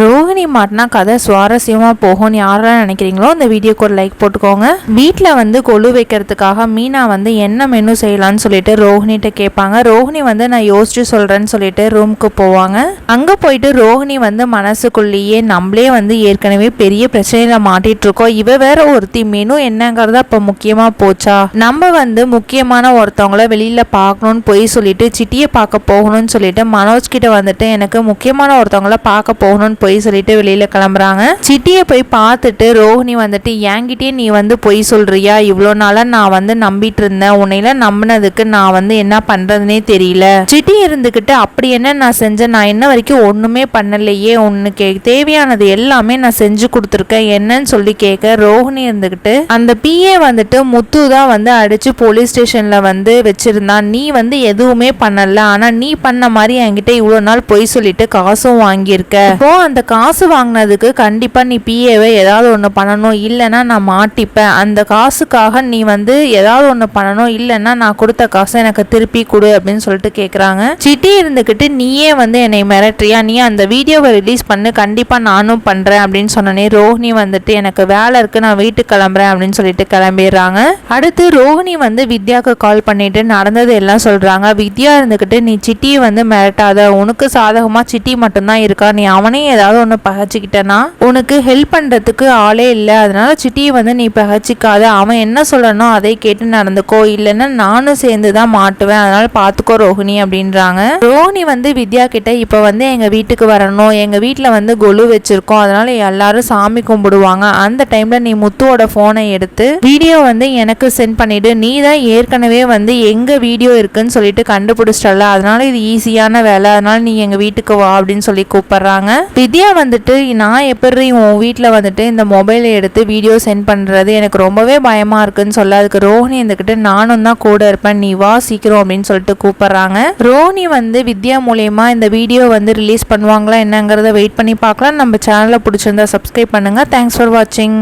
ரோஹிணி மாட்டினா கதை சுவாரஸ்யமாக போகும்னு யாரெல்லாம் நினைக்கிறீங்களோ அந்த வீடியோக்கு ஒரு லைக் போட்டுக்கோங்க. வீட்டில் வந்து கொலு வைக்கிறதுக்காக மீனா வந்து என்ன மெனு செய்யலாம்னு சொல்லிட்டு ரோஹிணிகிட்ட கேட்பாங்க. ரோஹிணி வந்து நான் யோசிச்சு சொல்கிறேன்னு சொல்லிட்டு ரூமுக்கு போவாங்க. அங்கே போயிட்டு ரோஹிணி வந்து மனசுக்குள்ளேயே நம்மளே வந்து ஏற்கனவே பெரிய பிரச்சனையில் மாட்டிட்டு இருக்கோம் இவ வேற ஒருத்தி மெனு என்னங்கிறத அப்போ முக்கியமாக போச்சா? நம்ம வந்து முக்கியமான ஒருத்தவங்கள வெளியில் பார்க்கணும்னு போய் சொல்லிட்டு சிட்டியை பார்க்க போகணும்னு சொல்லிட்டு மனோஜ் கிட்ட வந்துட்டு எனக்கு முக்கியமான ஒருத்தவங்கள பார்க்க போகணும்னு போய் சொல்லிட்டு வெளியில கிளம்புறாங்க. சிட்டியை போய் பார்த்துட்டு ரோஹிணி வந்துட்டு என்கிட்டயே நீ வந்து பொய் சொல்றியா? இவ்வளோ நாளா நான் வந்து நம்பிட்டு இருந்தேன். உன்னையில நம்பினதுக்கு நான் வந்து என்ன பண்றதுனே தெரியல. சிட்டி இருந்துக்கிட்டு அப்படி என்ன நான் செஞ்சேன்? நான் என்ன வரைக்கும் ஒண்ணுமே பண்ணலையே. உனக்கு தேவையானது எல்லாமே நான் செஞ்சு கொடுத்துருக்கேன். என்னன்னு சொல்லி கேட்க ரோஹிணி இருந்துக்கிட்டு அந்த பிஏ வந்துட்டு முத்து தான் வந்து அடிச்சு போலீஸ் ஸ்டேஷன்ல வந்து வச்சிருந்தான் நீ வந்து எதுவுமே பண்ணல. ஆனா நீ பண்ண மாதிரி என்கிட்ட இவ்வளோ நாள் பொய் சொல்லிட்டு காசும் வாங்கியிருக்க. இப்போ அந்த காசு வாங்கினதுக்கு கண்டிப்பாக நீ பிஏவை ஏதாவது ஒன்று பண்ணணும். இல்லைன்னா நான் மாட்டிப்பேன். அந்த காசுக்காக நீ வந்து ஏதாவது ஒன்று பண்ணணும். இல்லைன்னா நான் கொடுத்த காசை எனக்கு திருப்பி கொடு அப்படின்னு சொல்லிட்டு கேட்குறாங்க சிட்டி இருந்துக்கிட்டு நீயே வந்து என்னை மிரட்டுறியா? நீ அந்த வீடியோவை ரிலீஸ் பண்ணு. கண்டிப்பாக நானும் பண்ணுறேன் அப்படின்னு சொன்னோன்னே ரோஹிணி வந்துட்டு எனக்கு வேலை இருக்குது நான் வீட்டுக்கு கிளம்புறேன். அப்படின்னு சொல்லிட்டு கிளம்பிடுறாங்க. அடுத்து ரோஹிணி வந்து வித்யாவுக்கு கால் பண்ணிட்டு நடந்தது எல்லாம் சொல்கிறாங்க வித்யா இருந்துக்கிட்டு நீ சிட்டியை வந்து மிரட்டாத. உனக்கு சாதகமாக சிட்டி மட்டும்தான் இருக்கா? நீ அவனையும் ஏதாவது ஒன்று பகச்சிக்கிட்டனா உனக்கு ஹெல்ப் பண்ணுறதுக்கு ஆளே இல்லை. அதனால சிட்டியை வந்து நீ பகச்சிக்காத. அவன் என்ன சொல்லணும் அதை கேட்டு நடந்துக்கோ. இல்லைன்னா நானும் சேர்ந்து தான் மாட்டுவேன். அதனால பார்த்துக்கோ ரோஹிணி அப்படின்றாங்க. ரோஹிணி வந்து வித்யா கிட்ட இப்போ வந்து எங்கள் வீட்டுக்கு வரணும். எங்கள் வீட்டில் வந்து கொலு வச்சுருக்கோம். அதனால எல்லாரும் சாமி கும்பிடுவாங்க. அந்த டைமில் நீ முத்துவோட ஃபோனை எடுத்து வீடியோ வந்து எனக்கு சென்ட் பண்ணிவிடு நீ தான் ஏற்கனவே வந்து எங்க வீடியோ இருக்குன்னு சொல்லிட்டு கண்டுபிடிச்சிட்டல அதனால இது ஈஸியான வேலை. அதனால நீ எங்கள் வீட்டுக்கு வா அப்படின்னு சொல்லி கூப்பிடுறாங்க. வித்யா வந்துட்டு நான் எப்படி உன் வீட்டில் வந்துட்டு இந்த மொபைலை எடுத்து வீடியோ சென்ட் பண்ணுறது எனக்கு ரொம்பவே பயமாக இருக்குன்னு சொல்ல அதுக்கு ரோஹிணி இருந்துக்கிட்டு நானும் தான் கூட இருப்பேன். நீ வா சீக்கிரம் அப்படின்னு சொல்லிட்டு கூப்பிட்றாங்க. ரோஹினி வந்து வித்யா மூலயமா இந்த வீடியோ வந்து ரிலீஸ் பண்ணுவாங்களா என்னங்கிறத வெயிட் பண்ணி பார்க்கலாம். நம்ம சேனலை பிடிச்சிருந்தா சப்ஸ்கிரைப் பண்ணுங்கள் தேங்க்ஸ் ஃபார் வாட்சிங்